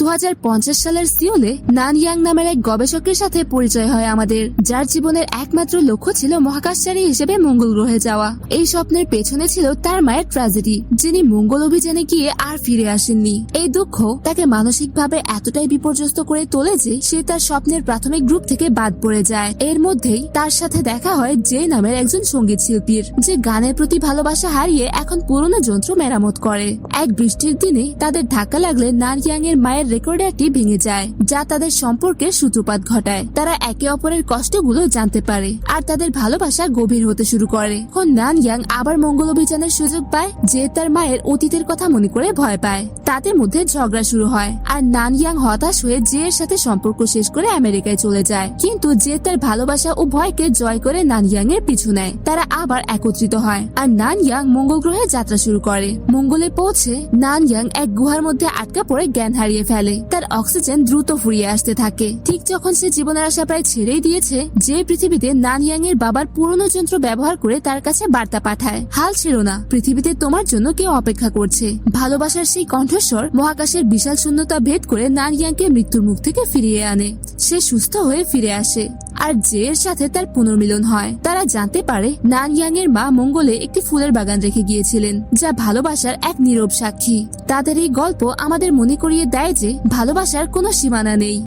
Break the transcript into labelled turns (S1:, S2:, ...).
S1: দু হাজার পঞ্চাশ সালের সিওলে নান ইয়াং নামের এক গবেষকের সাথে পরিচয় হয় আমাদের, যার জীবনের একমাত্র লক্ষ্য ছিল মহাকাশচারী হিসেবে মঙ্গল গ্রহে যাওয়া। এই স্বপ্নের পেছনে ছিল তার মায়ের ট্র্যাজেডি, যিনি মঙ্গল অভিযানে গিয়ে আর ফিরে আসেননি। এই দুঃখ তাকে মানসিকভাবে এতটাই বিপর্যস্ত করে তোলে যে সে তার স্বপ্নের প্রাথমিক গ্রুপ থেকে বাদ পড়ে যায়। এর মধ্যেই তার সাথে দেখা হয় যে নামের একজন সংগীত শিল্পীর, যে গানের প্রতি ভালোবাসা হারিয়ে এখন পুরনো যন্ত্র মেরামত করে। এক বৃষ্টির দিনে তাদের ধাক্কা লাগলে নান ইয়াং এর মায়ের রেকর্ডারটি ভেঙে যায়, যা তাদের সম্পর্কের সূত্রপাত ঘটায়। তারা একে অপরের কষ্টগুলো জানতে পারে, আর তাদের ভালোবাসা গভীর হতে শুরু করে। এখন নান ইয়াং আবার মঙ্গল অভিযানের সুযোগ পায়, যে তার মায়ের অতীতের কথা মনে করে ভয় পায়। তাদের মধ্যে ঝগড়া শুরু হয়, আর নান ইয়াং হতাশ হয়ে জে এর সাথে সম্পর্ক শেষ করে আমেরিকায় চলে যায়। কিন্তু যে তার ভালোবাসা ও ভয়কে জয় করে নান ইয়াং এর পিছু নেয়, তারা আবার একত্রিত হয়। আর নান ইয়াং মঙ্গল গ্রহে যাত্রা শুরু করে। মঙ্গলে পৌঁছে নান ইয়াং এক গুহার মধ্যে আটকা পড়ে জ্ঞান হারিয়ে ফেলে তার অক্সিজেন দ্রুত ফুরিয়ে আসতে থাকে। ঠিক যখন সে জীবনের আশা প্রায় ছেড়েই দিয়েছে, যে পৃথিবীতে নানিয়াং এর বাবার পুরনো যন্ত্র ব্যবহার করে তার কাছে বার্তা পাঠায়, হাল ছিল না। পৃথিবীতে তোমার জন্য কেউ অপেক্ষা করছে। ভালোবাসার সেই কণ্ঠস্বর মহাকাশের বিশাল শূন্যতা ভেদ করে নানিয়াং ইয়াংকে মৃত্যুর মুখ থেকে ফিরিয়ে আনে। সে সুস্থ হয়ে ফিরে আসে। আর জে এর সাথে তার পুনর্মিলন হয়। তারা জানতে পারে নান ইয়াং এর মা মঙ্গলে একটি ফুলের বাগান রেখে গিয়েছিলেন, যা ভালোবাসার এক নীরব সাক্ষী। তাদের এই গল্প আমাদের মনে করিয়ে দেয় যে ভালোবাসার কোনো সীমানা নেই।